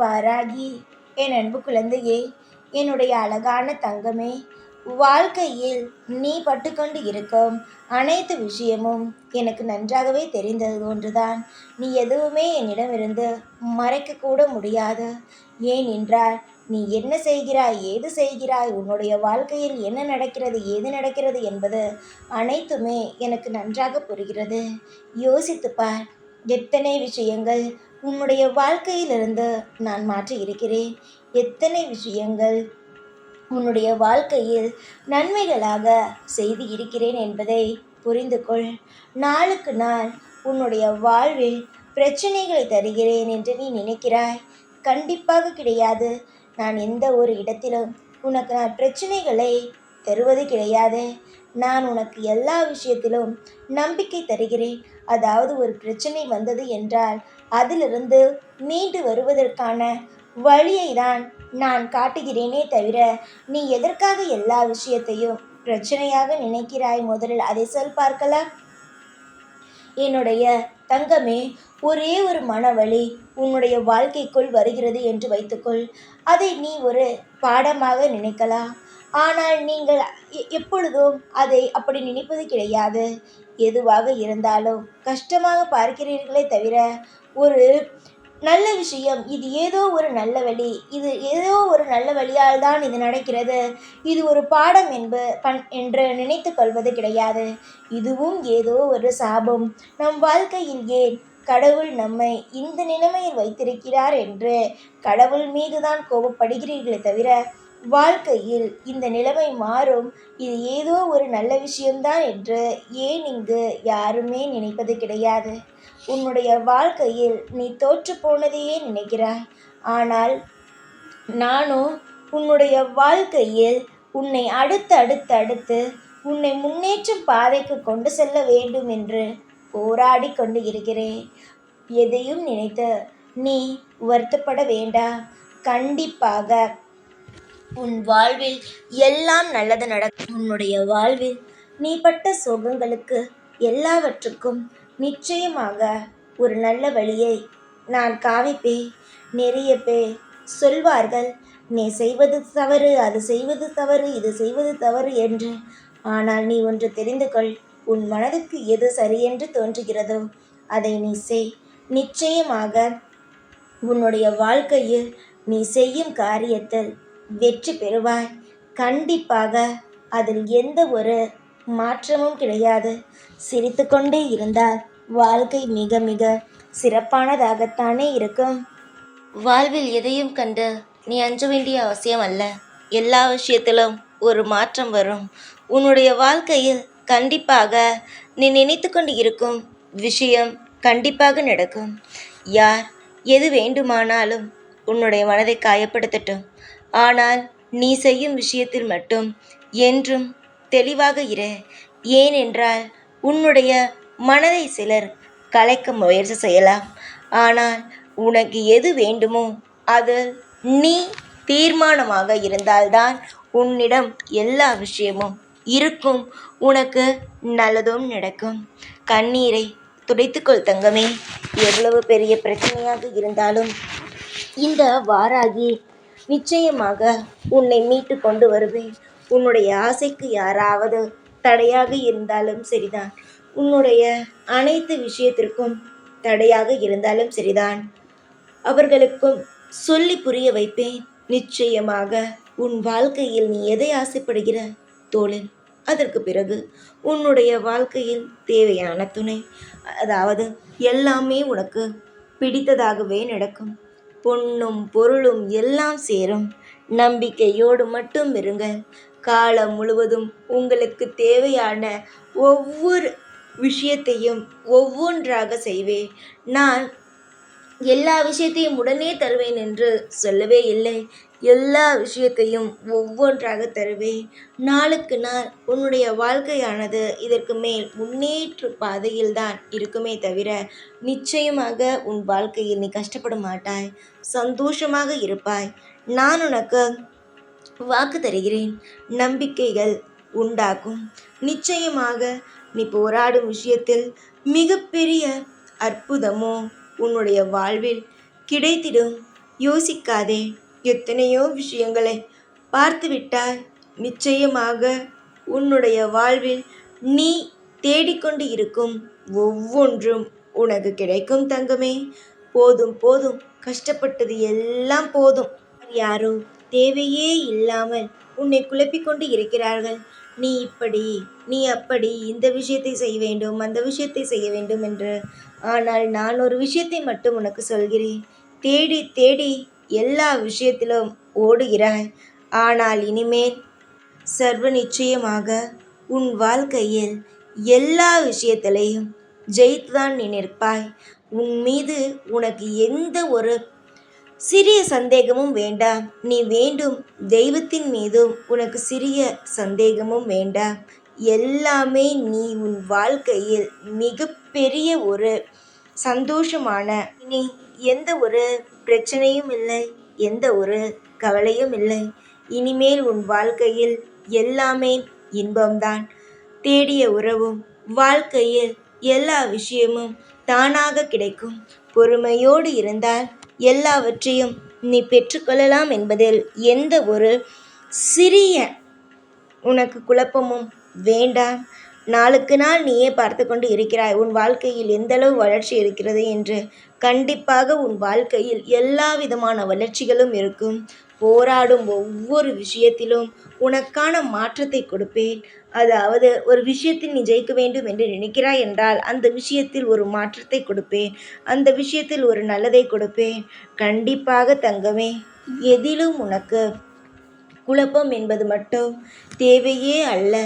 வாராகி என் அன்பு குழந்தையே என்னுடைய அழகான தங்கமே வாழ்க்கையில் நீ பட்டுக்கொண்டு இருக்கும் அனைத்து விஷயமும் எனக்கு நன்றாகவே தெரிந்தது ஒன்றுதான். நீ எதுவுமே என்னிடமிருந்து மறைக்கக்கூட முடியாது. ஏன் என்றால் நீ என்ன செய்கிறாய் ஏது செய்கிறாய் உன்னுடைய வாழ்க்கையில் என்ன நடக்கிறது ஏது நடக்கிறது என்பது அனைத்துமே எனக்கு நன்றாக புரிகிறது. யோசித்துப்பார் எத்தனை விஷயங்கள் உன்னுடைய வாழ்க்கையிலிருந்து நான் மாற்றி இருக்கிறேன் எத்தனை விஷயங்கள் உன்னுடைய வாழ்க்கையில் நன்மைகளாக செய்து இருக்கிறேன் என்பதை புரிந்து கொள் நாளுக்கு நாள் உன்னுடைய வாழ்வில் பிரச்சனைகளை தருகிறேன் என்று நீ நினைக்கிறாய். கண்டிப்பாக கிடையாது. நான் எந்த ஒரு இடத்திலும் உனக்கு நான் பிரச்சனைகளை தருவது கிடையாது. நான் உனக்கு எல்லா விஷயத்திலும் நம்பிக்கை தருகிறேன். அதாவது ஒரு பிரச்சனை வந்தது என்றால் அதிலிருந்து மீண்டு வருவதற்கான வழியை தான் நான் காட்டுகிறேனே தவிர நீ எதற்காக எல்லா விஷயத்தையும் பிரச்சனையாக நினைக்கிறாய் முதலில் அதை சொல் பார்க்கலாம். என்னுடைய தங்கமே ஒரே ஒரு மனவழி உன்னுடைய வாழ்க்கைக்குள் வருகிறது என்று வைத்துக்கொள். அதை நீ ஒரு பாடமாக நினைக்கலாம். ஆனால் நீங்கள் எப்பொழுதும் அதை அப்படி நினைப்பது கிடையாது. எதுவாக இருந்தாலும் கஷ்டமாக பார்க்கிறீர்களே தவிர ஒரு நல்ல விஷயம் இது ஏதோ ஒரு நல்ல வழி இது ஏதோ ஒரு நல்ல வழியால் தான் இது நடக்கிறது. இது ஒரு பாடம் என்ப பண் என்று நினைத்து கொள்வது கிடையாது. இதுவும் ஏதோ ஒரு சாபம். நம் வாழ்க்கையில் ஏன் கடவுள் நம்மை இந்த நிலைமையில் வைத்திருக்கிறார் என்று கடவுள் மீதுதான் கோபப்படுகிறீர்களே தவிர வாழ்க்கையில் இந்த நிலைமை மாறும். இது ஏதோ ஒரு நல்ல விஷயம்தான் என்று ஏன் இங்கு யாருமே நினைப்பது கிடையாது. உன்னுடைய வாழ்க்கையில் நீ தோற்று போனதையே நினைக்கிறாய். ஆனால் நானோ உன்னுடைய வாழ்க்கையில் உன்னை அடுத்து அடுத்து அடுத்து உன்னை முன்னேற்றும் பாதைக்கு கொண்டு செல்ல வேண்டும் என்று போராடி கொண்டு இருக்கிறேன். எதையும் நினைத்து நீ வருத்தப்பட வேண்டாம். கண்டிப்பாக உன் வாழ்வில் எல்லாம் நல்லது நடக்கும். உன்னுடைய வாழ்வில் நீ பட்ட சோகங்களுக்கு எல்லாவற்றுக்கும் நிச்சயமாக ஒரு நல்ல வழியை நான் காவிப்பே நிறைய பேர் சொல்வார்கள் நீ செய்வது தவறு அது செய்வது தவறு இது செய்வது தவறு என்று. ஆனால் நீ ஒன்று தெரிந்து கொள் உன் மனதுக்கு எது சரியென்று தோன்றுகிறதோ அதை நீ செய். நிச்சயமாக உன்னுடைய வாழ்க்கையில் நீ செய்யும் காரியத்தில் வெற்றி பெறுவாய். கண்டிப்பாக அதில் எந்த ஒரு மாற்றமும் கிடையாது. சிரித்துக்கொண்டே இருந்தால் வாழ்க்கை மிக மிக சிறப்பானதாகத்தானே இருக்கும். வாழ்வில் எதையும் கண்டு நீ அஞ்ச வேண்டிய அவசியம் அல்ல. எல்லா விஷயத்திலும் ஒரு மாற்றம் வரும். உன்னுடைய வாழ்க்கையில் கண்டிப்பாக நீ நினைத்து கொண்டு இருக்கும் விஷயம் கண்டிப்பாக நடக்கும். யார் எது வேண்டுமானாலும் உன்னுடைய மனதை காயப்படுத்தட்டும். ஆனால் நீ செய்யும் விஷயத்தில் மட்டும் என்றும் தெளிவாக இரு. ஏனென்றால் உன்னுடைய மனதை சிலர் கலைக்க முயற்சி செய்யலாம். ஆனால் உனக்கு எது வேண்டுமோ அது நீ தீர்மானமாக இருந்தால்தான் உன்னிடம் எல்லா விஷயமும் இருக்கும். உனக்கு நல்லதும் நடக்கும். கண்ணீரை துடைத்துக்கொள் தங்கமே. எவ்வளவு பெரிய பிரச்சனையாக இருந்தாலும் இந்த வாராகி நிச்சயமாக உன்னை மீட்டு கொண்டு வருவேன். உன்னுடைய ஆசைக்கு யாராவது தடையாக இருந்தாலும் சரிதான். உன்னுடைய அனைத்து விஷயத்திற்கும் தடையாக இருந்தாலும் சரிதான். அவர்களுக்கும் சொல்லி புரிய வைப்பேன். நிச்சயமாக உன் வாழ்க்கையில் நீ எதை ஆசைப்படுகிற தோழன் அதற்கு பிறகு உன்னுடைய வாழ்க்கையில் தேவையான துணை அதாவது எல்லாமே உனக்கு பிடித்ததாகவே நடக்கும். பொன்னும் பொருளும் எல்லாம் சேரும். நம்பிக்கையோடு மட்டும் இருங்கள். காலம் முழுவதும் உங்களுக்கு தேவையான ஒவ்வொரு விஷயத்தையும் ஒவ்வொன்றாக செய்வேன். நான் எல்லா விஷயத்தையும் உடனே தருவேன் என்று சொல்லவே இல்லை. எல்லா விஷயத்தையும் ஒவ்வொன்றாக தருவேன் நாளுக்கு நாள் உன்னுடைய வாழ்க்கையானது இதற்கு மேல் முன்னேற்ற பாதையில் தான் இருக்குமே தவிர நிச்சயமாக உன் வாழ்க்கையில் நீ கஷ்டப்பட மாட்டாய். சந்தோஷமாக இருப்பாய். நான் உனக்கு வாக்கு தருகிறேன். நம்பிக்கைகள் உண்டாகும். நிச்சயமாக நீ போராடும் விஷயத்தில் மிகப்பெரிய அற்புதமோ உன்னுடைய வாழ்வில் கிடைத்திடும். யோசிக்காதே. எத்தனையோ விஷயங்களை பார்த்துவிட்டால் நிச்சயமாக உன்னுடைய வாழ்வில் நீ தேடிக்கொண்டு இருக்கும் ஒவ்வொன்றும் உனக்கு கிடைக்கும் தங்கமே. போதும் போதும். கஷ்டப்பட்டது எல்லாம் போதும். யாரோ தேவையே இல்லாமல் உன்னை குழப்பிக் கொண்டு இருக்கிறார்கள். நீ இப்படி நீ அப்படி இந்த விஷயத்தை செய்ய வேண்டும் அந்த விஷயத்தை செய்ய வேண்டும் என்று. ஆனால் நான் ஒரு விஷயத்தை மட்டும் உனக்கு சொல்கிறேன். தேடி தேடி எல்லா விஷயத்திலும் ஓடுகிறாய் ஆனால் இனிமேல் சர்வ நிச்சயமாக உன் வாழ்க்கையில் எல்லா விஷயத்திலையும் ஜெயித்துதான் நீ நிற்பாய். உன் மீது உனக்கு எந்த ஒரு சிறிய சந்தேகமும் வேண்டாம். நீ வேண்டும் தெய்வத்தின் மீதும் உனக்கு சிறிய சந்தேகமும் வேண்டாம். எல்லாமே நீ உன் வாழ்க்கையில் மிகப்பெரிய ஒரு சந்தோஷமான நீ எந்த ஒரு பிரச்சனையும் இல்லை எந்த ஒரு கவலையும் இல்லை. இனிமேல் உன் வாழ்க்கையில் எல்லாமே இன்பம்தான். தேடிய உறவும் வாழ்க்கையில் எல்லா விஷயமும் தானாக கிடைக்கும். பொறுமையோடு இருந்தால் எல்லாவற்றையும் நீ பெற்றுக்கொள்ளலாம் என்பதில் எந்த ஒரு சிறிய உனக்கு குழப்பமும் வேண்டாம். நாளுக்கு நாள் நீயே பார்த்து கொண்டு இருக்கிறாய். உன் வாழ்க்கையில் எந்தளவு வளர்ச்சி இருக்கிறது என்று கண்டிப்பாக உன் வாழ்க்கையில் எல்லா விதமான வளர்ச்சிகளும் இருக்கும். போராடும் ஒவ்வொரு விஷயத்திலும் உனக்கான மாற்றத்தை கொடுப்பேன். அதாவது ஒரு விஷயத்தில் நீ ஜெயிக்க வேண்டும் என்று நினைக்கிறாய் என்றால் அந்த விஷயத்தில் ஒரு மாற்றத்தை கொடுப்பேன். அந்த விஷயத்தில் ஒரு நல்லதை கொடுப்பேன். கண்டிப்பாக தங்கமே எதிலும் உனக்கு குழப்பம் என்பது மட்டும் தேவையே அல்ல.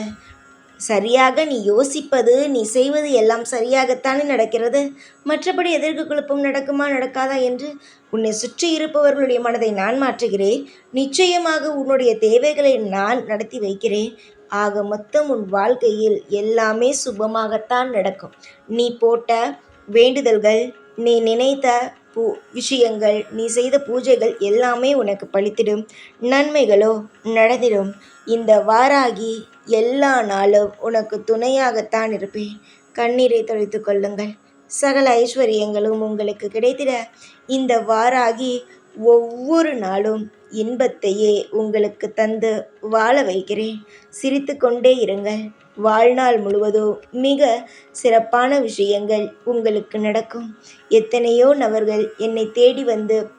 சரியாக நீ யோசிப்பது நீ செய்வது எல்லாம் சரியாகத்தானே நடக்கிறது? மற்றபடி எதற்கு குழப்பம் நடக்குமா நடக்காதா என்று உன்னை சுற்றி இருப்பவர்களுடைய மனதை நான் மாற்றுகிறேன். நிச்சயமாக உன்னுடைய தேவைகளை நான் நடத்தி வைக்கிறேன். ஆக மொத்தம் உன் வாழ்க்கையில் எல்லாமே சுபமாகத்தான் நடக்கும். நீ போட்ட வேண்டுதல்கள் நீ நினைத்த பூ விஷயங்கள் நீ செய்த பூஜைகள் எல்லாமே உனக்கு பழித்திடும் நன்மைகளோ நடந்திடும். இந்த வாராகி எல்லா நாளும் உனக்கு துணையாகத்தான் இருப்பேன். கண்ணீரை தொலைத்து கொள்ளுங்கள். சகல ஐஸ்வர்யங்களும் உங்களுக்கு கிடைத்திட இந்த வாராகி ஒவ்வொரு நாளும் இன்பத்தையே உங்களுக்கு தந்து வாழ வைக்கிறேன். சிரித்து கொண்டே இருங்கள். வாழ்நாள் முழுவதும் மிக சிறப்பான விஷயங்கள் உங்களுக்கு நடக்கும். எத்தனையோ நபர்கள் என்னை தேடி வந்து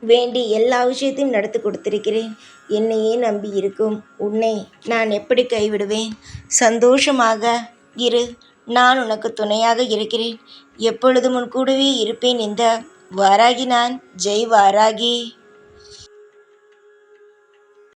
வேண்டி எல்லா விஷயத்தையும் நடத்தி கொடுத்திருக்கிறேன். என்னையே நம்பி இருக்கும். உன்னை நான் எப்படி கைவிடுவேன்? சந்தோஷமாக இரு. நான் உனக்கு துணையாக இருக்கிறேன். எப்பொழுதும் உன் கூடவே இருப்பேன் இந்த வாராகி நான் ஜெய் வாராகி